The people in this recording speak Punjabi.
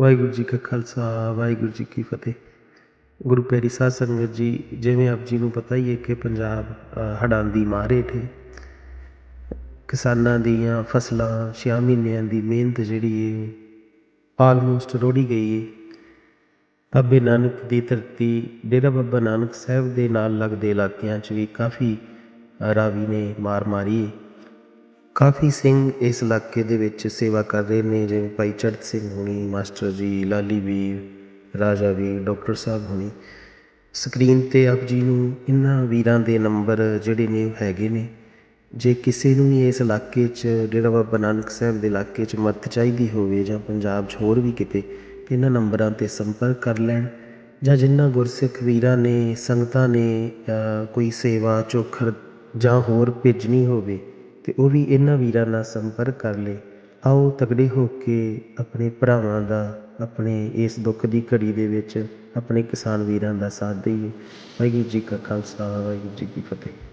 ਵਾਹਿਗੁਰੂ ਜੀ ਕਾ ਖਾਲਸਾ ਵਾਹਿਗੁਰੂ ਜੀ ਕੀ ਫਤਿਹ। ਗੁਰੂ ਪਿਆਰੀ ਸਾਧ ਸੰਗਤ ਜੀ ਜਿਵੇਂ ਆਪ ਜੀ ਨੂੰ ਪਤਾ ਹੀ ਹੈ ਕਿ ਪੰਜਾਬ ਅ, ਹੜ੍ਹਾਂ ਦੀ ਮਾਰ ਹੇਠ ਹੈ। ਕਿਸਾਨਾਂ ਦੀਆਂ ਫਸਲਾਂ 6 ਮਹੀਨਿਆਂ ਦੀ ਮਿਹਨਤ ਜਿਹੜੀ ਹੈ ਆਲਮੋਸਟ ਰੋੜੀ ਗਈ ਹੈ। ਬਾਬੇ ਨਾਨਕ ਦੀ ਧਰਤੀ ਡੇਰਾ ਬਾਬਾ ਨਾਨਕ ਸਾਹਿਬ ਦੇ ਨਾਲ ਲੱਗਦੇ ਇਲਾਕਿਆਂ 'ਚ ਵੀ ਕਾਫੀ ਰਾਵੀ ਨੇ ਮਾਰ ਮਾਰੀ ਹੈ। ਕਾਫੀ ਸਿੰਘ ਇਸ ਇਲਾਕੇ ਦੇ ਵਿੱਚ ਸੇਵਾ ਕਰ ਰਹੇ ਨੇ, ਜਿਵੇਂ ਭਾਈ ਚੜਤ ਸਿੰਘ ਹੋਣੀ, ਮਾਸਟਰ ਜੀ, ਲਾਲੀ ਵੀਰ, ਰਾਜਾ ਵੀਰ, ਡਾਕਟਰ ਸਾਹਿਬ ਹੋਣੀ। ਸਕਰੀਨ ਤੇ ਆਪ ਜੀ ਨੂੰ ਇਹਨਾਂ ਵੀਰਾਂ ਦੇ ਨੰਬਰ ਜਿਹੜੇ ਨੇ ਉਹ ਹੈਗੇ ਨੇ। ਜੇ ਕਿਸੇ ਨੂੰ ਵੀ ਇਸ ਇਲਾਕੇ 'ਚ ਡੇਰਾ ਬਾਬਾ ਨਾਨਕ ਸਾਹਿਬ ਦੇ ਇਲਾਕੇ 'ਚ ਮਦਦ ਚਾਹੀਦੀ ਹੋਵੇ ਜਾਂ ਪੰਜਾਬ 'ਚ ਹੋਰ ਵੀ ਕਿਤੇ, ਇਹਨਾਂ ਨੰਬਰਾਂ ਤੇ ਸੰਪਰਕ ਕਰ ਲੈਣ। ਜਾਂ ਜਿਨ੍ਹਾਂ ਗੁਰਸਿੱਖ ਵੀਰਾਂ ਨੇ, ਸੰਗਤਾਂ ਨੇ ਕੋਈ ਸੇਵਾ ਚੋਖਰ ਜਾਂ ਹੋਰ ਭੇਜਣੀ ਹੋਵੇ ਅਤੇ ਉਹ ਵੀ ਇਹਨਾਂ ਵੀਰਾਂ ਨਾਲ ਸੰਪਰਕ ਕਰ ਲਏ। ਆਓ ਤਗੜੇ ਹੋ ਕੇ ਆਪਣੇ ਭਰਾਵਾਂ ਦਾ, ਆਪਣੇ ਇਸ ਦੁੱਖ ਦੀ ਘੜੀ ਦੇ ਵਿੱਚ ਆਪਣੇ ਕਿਸਾਨ ਵੀਰਾਂ ਦਾ ਸਾਥ ਦੇਈਏ। ਵਾਹਿਗੁਰੂ ਜੀ ਕਾ ਖਾਲਸਾ, ਵਾਹਿਗੁਰੂ ਜੀ ਕੀ ਫਤਿਹ।